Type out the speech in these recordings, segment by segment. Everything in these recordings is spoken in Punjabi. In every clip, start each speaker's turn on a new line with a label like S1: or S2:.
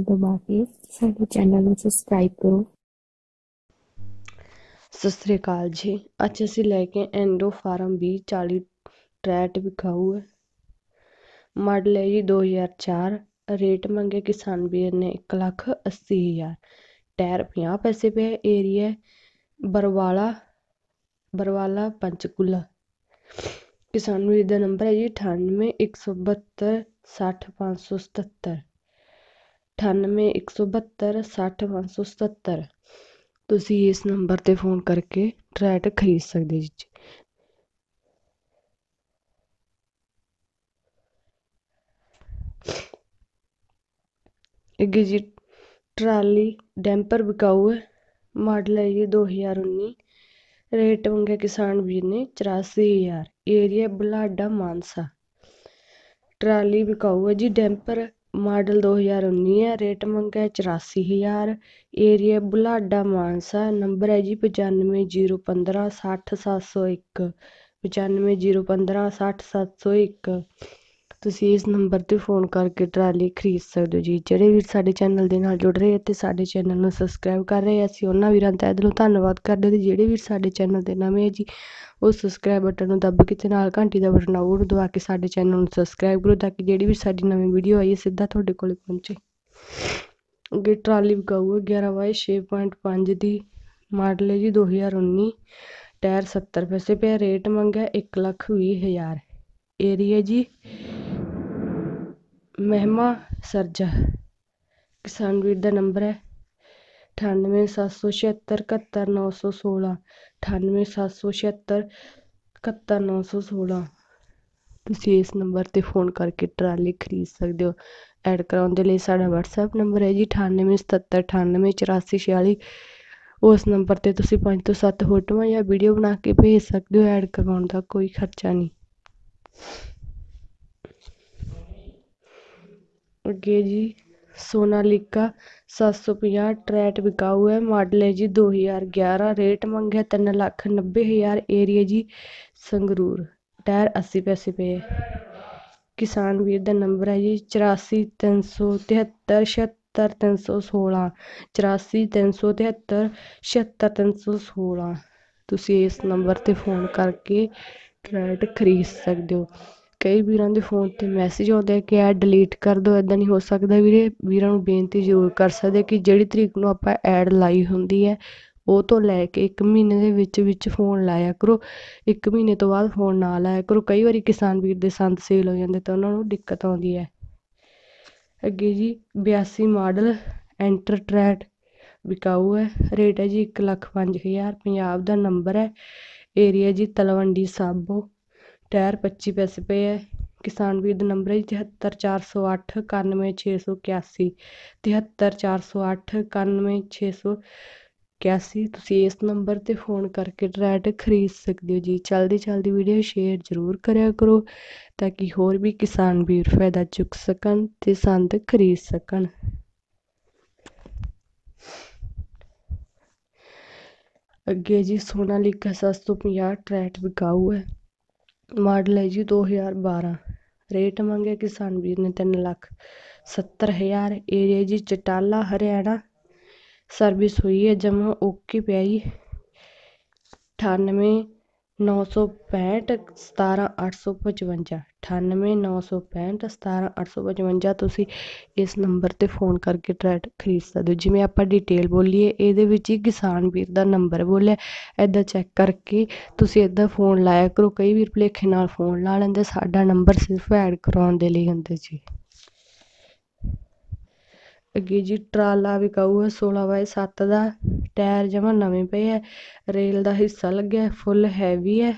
S1: ਨੂੰ ਦਬਾ ਕੇ ਸਾਡੇ ਚੈਨਲ ਨੂੰ ਸਬਸਕ੍ਰਾਈਬ ਕਰੋ
S2: ਸਤਿ ਸ੍ਰੀ ਅਕਾਲ ਜੀ ਅੱਜ ਅਸੀਂ ਲੈ ਕੇ ਐਂਡੋ ਫਾਰਮ 2040 ਟਰੈਟ ਵਿਖਾਊ ਹੈ ਮਾਡਲ ਹੈ ਜੀ 2004 ਰੇਟ ਮੰਗੇ ਕਿਸਾਨ ਵੀਰ ਨੇ 1 ਲੱਖ 80 ਹਜ਼ਾਰ ਟਾਇਰ 50 ਪੈਸੇ ਪਏ ਏਰੀਆ ਬਰਵਾਲਾ ਬਰਵਾਲਾ ਪੰਚਕੂਲਾ ਕਿਸਾਨ ਵੀਰ ਦਾ ਅਠਾਨਵੇਂ ਇੱਕ ਸੌ ਬਹੱਤਰ, ਸੱਠ, ਪੰਜ ਸੌ ਸਤੱਤਰ। ਤੁਸੀਂ ਇਸ ਨੰਬਰ ਤੇ ਫੋਨ ਕਰਕੇ ਟਰੈਟ ਖਰੀਦ ਸਕਦੇ ਜੀ। ਅੱਗੇ ਜੀ, ਟਰਾਲੀ ਡੈਂਪਰ ਵਿਕਾਊ ਮਾਡਲ ਹੈ ਜੀ 2019 ਰੇਟ ਮੰਗਿਆ ਕਿਸਾਨ ਵੀਰ ਨੇ 84000 ਏਰੀਆ ਬੁਲਾਡਾ ਮਾਨਸਾ। ਟਰਾਲੀ ਵਿਕਾਊ ਹੈ ਜੀ ਡੈਂਪਰ ਮਾਡਲ 2019 ਹੈ, ਰੇਟ ਮੰਗਿਆ 84000 ਏਰੀਆ ਬੁਲਾਡਾ ਮਾਨਸਾ, ਨੰਬਰ ਹੈ ਜੀ ਪਚਾਨਵੇਂ ਜੀਰੋ ਪੰਦਰਾਂ ਸੱਠ ਸੱਤ ਸੌ ਇੱਕ, ਪਚਾਨਵੇਂ ਜੀਰੋ ਪੰਦਰਾਂ ਸੱਠ ਸੱਤ ਸੌ ਇੱਕ। ਤੁਸੀਂ ਇਸ ਨੰਬਰ ਤੇ ਫੋਨ ਕਰਕੇ ਟਰਾਲੀ ਖਰੀਦ ਸਕਦੇ ਹੋ ਜੀ। ਜਿਹੜੇ ਵੀਰ ਸਾਡੇ ਚੈਨਲ ਦੇ ਨਾਲ ਜੁੜ ਰਹੇ ਅਤੇ ਸਾਡੇ ਚੈਨਲ ਨੂੰ ਸਬਸਕ੍ਰਾਈਬ ਕਰ ਰਹੇ ਅਸੀਂ ਉਹਨਾਂ ਵੀਰਾਂ ਦਾ ਦਿਲੋਂ ਧੰਨਵਾਦ ਕਰਦੇ ਤੇ ਜਿਹੜੇ ਵੀਰ ਸਾਡੇ ਚੈਨਲ 'ਤੇ ਨਵੇਂ ਹੈ ਜੀ, ਉਹ ਸਬਸਕ੍ਰਾਈਬ ਬਟਨ ਨੂੰ ਦੱਬ ਕੇ ਤੇ ਨਾਲ ਘੰਟੀ ਦਾ ਬਟਨ ਆਉ ਦਬਾ ਕੇ ਸਾਡੇ ਚੈਨਲ ਨੂੰ ਸਬਸਕ੍ਰਾਈਬ ਕਰੋ ਤਾਂ ਕਿ ਜਿਹੜੀ ਵੀ ਸਾਡੀ ਨਵੀਂ ਵੀਡੀਓ ਆਈ ਹੈ, ਸਿੱਧਾ ਤੁਹਾਡੇ ਕੋਲ ਪਹੁੰਚੇ। ਅੱਗੇ ਟਰਾਲੀ ਵਿਕਾਊ ਹੈ 11 ਬਾਈ 6.5 ਦੀ ਮਾਡਲ ਹੈ ਜੀ 2019 ਟਾਇਰ 70 ਪੈਸੇ ਪਿਆ, ਰੇਟ ਮੰਗਿਆ 1 ਲੱਖ 20 ਹਜ਼ਾਰ। ਏਰੀਆ ਜੀ ਮਹਿਮਾ ਸਰਜਾ। ਕਿਸਾਨ ਵੀਰ ਦਾ ਨੰਬਰ ਹੈ ਅਠਾਨਵੇਂ ਸੱਤ ਸੌ ਛਿਹੱਤਰ ਇਕੱਤਰ ਨੌ ਸੌ ਸੋਲ੍ਹਾਂ ਅਠਾਨਵੇਂ ਸੱਤ ਸੌ ਛਿਹੱਤਰ ਇਕੱਤਰ ਨੌ ਸੌ ਸੋਲ੍ਹਾਂ ਤੁਸੀਂ ਇਸ ਨੰਬਰ ਤੇ ਫੋਨ ਕਰਕੇ ਟਰਾਲੀ ਖਰੀਦ ਸਕਦੇ ਹੋ। ਐਡ ਕਰਾਉਣ ਦੇ ਲਈ ਸਾਡਾ ਵਟਸਐਪ ਨੰਬਰ ਹੈ ਜੀ 9877988446 ਉਸ ਨੰਬਰ ਤੇ ਤੁਸੀਂ ਪੰਜ ਤੋਂ ਸੱਤ ਫੋਟੋਆਂ ਜਾਂ ਵੀਡੀਓ ਬਣਾ ਕੇ ਭੇਜ ਸਕਦੇ ਹੋ। ਐਡ ਕਰਵਾਉਣ ਦਾ ਕੋਈ ਖਰਚਾ ਨਹੀਂ। ਅੱਗੇ ਜੀ, ਸੋਨਾਲੀਕਾ 750 ਟਰੈਟ ਵਿਕਾਊ ਹੈ। ਮਾਡਲ ਹੈ ਜੀ 2011 ਰੇਟ ਮੰਗਿਆ ਤਿੰਨ ਲੱਖ 90 ਹਜ਼ਾਰ ਏਰੀਆ ਜੀ ਸੰਗਰੂਰ। ਟਾਇਰ 80 ਪੈਸੇ ਪਏ ਕਿਸਾਨ ਵੀਰ ਦਾ ਨੰਬਰ ਹੈ ਜੀ 843773 76316 84373 76316 ਤੁਸੀਂ ਇਸ ਨੰਬਰ ਤੇ ਫੋਨ ਕਰਕੇ ਟਰੈਟ ਖਰੀਦ ਸਕਦੇ ਹੋ। ਕਈ ਵੀਰਾਂ ਦੇ ਫੋਨ 'ਤੇ ਮੈਸੇਜ ਆਉਂਦੇ ਆ ਕਿ ਐਡ ਡਿਲੀਟ ਕਰ ਦਿਓ ਇੱਦਾਂ ਨਹੀਂ ਹੋ ਸਕਦਾ। ਵੀਰੇ, ਵੀਰਾਂ ਨੂੰ ਬੇਨਤੀ ਜ਼ਰੂਰ ਕਰ ਸਕਦੇ ਕਿ ਜਿਹੜੀ ਤਰੀਕ ਨੂੰ ਆਪਾਂ ਐਡ ਲਾਈ ਹੁੰਦੀ ਹੈ, ਉਹ ਤੋਂ ਲੈ ਕੇ ਇੱਕ ਮਹੀਨੇ ਦੇ ਵਿੱਚ ਵਿੱਚ ਫੋਨ ਲਾਇਆ ਕਰੋ। ਇੱਕ ਮਹੀਨੇ ਤੋਂ ਬਾਅਦ ਫੋਨ ਨਾ ਲਾਇਆ ਕਰੋ। ਕਈ ਵਾਰੀ ਕਿਸਾਨ ਵੀਰ ਦੇ ਸੰਦ ਸੇਲ ਹੋ ਜਾਂਦੇ ਤਾਂ ਉਹਨਾਂ ਨੂੰ ਦਿੱਕਤ ਆਉਂਦੀ ਹੈ। ਅੱਗੇ ਜੀ 82 ਮਾਡਲ ਐਂਟਰ ਟਰੈਟ ਵਿਕਾਊ ਹੈ। ਰੇਟ ਹੈ ਜੀ 1 ਲੱਖ 5000 ਪੰਜਾਬ ਦਾ ਨੰਬਰ ਹੈ। ਏਰੀਆ ਜੀ ਤਲਵੰਡੀ ਸਾਬੋ। ਟਾਇਰ 25 ਪੈਸੇ ਪਏ ਹੈ ਕਿਸਾਨ ਵੀਰ ਦਾ ਨੰਬਰ ਹੈ ਤਿਹੱਤਰ, ਚਾਰ ਸੌ ਅੱਠ, ਇਕਾਨਵੇਂ, ਛੇ ਸੌ ਇਕਿਆਸੀ। ਤਿਹੱਤਰ, ਚਾਰ ਸੌ ਅੱਠ, ਇਕਾਨਵੇਂ, ਛੇ ਸੌ ਇਕਿਆਸੀ। ਤੁਸੀਂ ਇਸ ਨੰਬਰ 'ਤੇ ਫੋਨ ਕਰਕੇ ਟਰੈਟ ਖਰੀਦ ਸਕਦੇ ਹੋ ਜੀ। ਚਲਦੀ ਚਲਦੀ ਵੀਡੀਓ ਸ਼ੇਅਰ ਜ਼ਰੂਰ ਕਰਿਆ ਕਰੋ ਤਾਂ ਕਿ ਹੋਰ ਵੀ ਕਿਸਾਨ ਵੀਰ ਫਾਇਦਾ ਚੁੱਕ ਸਕਣ ਅਤੇ ਸੰਦ ਖਰੀਦ ਸਕਣ। ਅੱਗੇ ਜੀ, ਸੋਨਾਲੀਕਾ 750 ਟਰੈਟ ਵਿਕਾਊ ਹੈ। ਮਾਡਲ ਹੈ ਜੀ 2012 ਰੇਟ ਮੰਗਿਆ ਕਿਸਾਨ ਵੀਰ ਨੇ ਤਿੰਨ ਲੱਖ 70 ਹਜ਼ਾਰ। ਏਰੀਆ ਜੀ ਚਟਾਲਾ, ਹਰਿਆਣਾ। ਸਰਵਿਸ ਹੋਈ ਹੈ, ਜਮਾ ਓਕੇ ਪਿਆ ਜੀ। ਅਠਾਨਵੇਂ ਨੌ ਸੌ ਪੈਂਹਠ ਸਤਾਰ੍ਹਾਂ ਅੱਠ ਸੌ ਪਚਵੰਜਾ, ਅਠਾਨਵੇਂ ਨੌ ਸੌ ਪੈਂਹਠ ਸਤਾਰ੍ਹਾਂ ਅੱਠ ਸੌ ਪਚਵੰਜਾ ਤੁਸੀਂ ਇਸ ਨੰਬਰ ਤੇ ਫੋਨ ਕਰਕੇ ਟਰੈਟ ਖਰੀਦ ਸਕਦੇ ਹੋ। ਜਿਵੇਂ ਆਪਾਂ ਡਿਟੇਲ ਬੋਲੀਏ, ਇਹਦੇ ਵਿੱਚ ਹੀ ਕਿਸਾਨ ਵੀਰ ਦਾ ਨੰਬਰ ਬੋਲਿਆ। ਇੱਦਾਂ ਚੈੱਕ ਕਰਕੇ ਤੁਸੀਂ ਇੱਦਾਂ ਫੋਨ ਲਾਇਆ ਕਰੋ। ਕਈ ਵੀਰ ਭੁਲੇਖੇ ਨਾਲ ਫੋਨ ਲਾ ਲੈਂਦੇ, ਸਾਡਾ ਨੰਬਰ ਸਿਰਫ ਐਡ ਕਰਵਾਉਣ ਦੇ ਲਈ ਹੁੰਦੇ ਜੀ। ਅੱਗੇ ਜੀ ਟਰਾਲਾ ਵਿਕਾਊ ਹੈ ਸੋਲ੍ਹਾਂ ਬਾਏ ਸੱਤ ਦਾ, ਟਾਇਰ ਜਮਾ ਨਵੇਂ ਪਏ ਹੈ ਰੇਲ ਦਾ ਹਿੱਸਾ ਲੱਗਿਆ, ਫੁੱਲ ਹੈਵੀ ਹੈ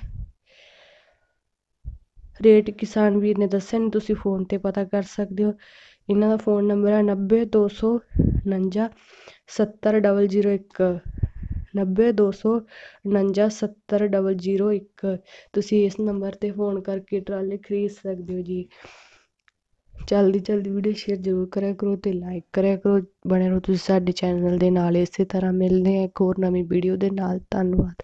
S2: ਰੇਟ ਕਿਸਾਨ ਵੀਰ ਨੇ ਦੱਸਿਆ ਨਹੀਂ ਤੁਸੀਂ ਫੋਨ ਤੇ ਪਤਾ ਕਰ ਸਕਦੇ ਹੋ। ਇਹਨਾਂ ਦਾ ਫੋਨ ਨੰਬਰ ਹੈ 90249 70001 90249 70001 ਤੁਸੀਂ ਇਸ ਨੰਬਰ ਤੇ ਫੋਨ ਕਰਕੇ ਟਰਾਲੇ ਖਰੀਦ ਸਕਦੇ ਹੋ ਜੀ। ਜਲਦੀ ਜਲਦੀ ਵੀਡੀਓ ਸ਼ੇਅਰ ਜ਼ਰੂਰ ਕਰਿਆ ਕਰੋ ਅਤੇ ਲਾਈਕ ਕਰਿਆ ਕਰੋ। ਬਣੇ ਰਹੋ ਤੁਸੀਂ ਸਾਡੇ ਚੈਨਲ ਦੇ ਨਾਲ। ਇਸੇ ਤਰ੍ਹਾਂ ਮਿਲਦੇ ਹਾਂ ਇੱਕ ਹੋਰ ਨਵੀਂ ਵੀਡੀਓ ਦੇ ਨਾਲ। ਧੰਨਵਾਦ।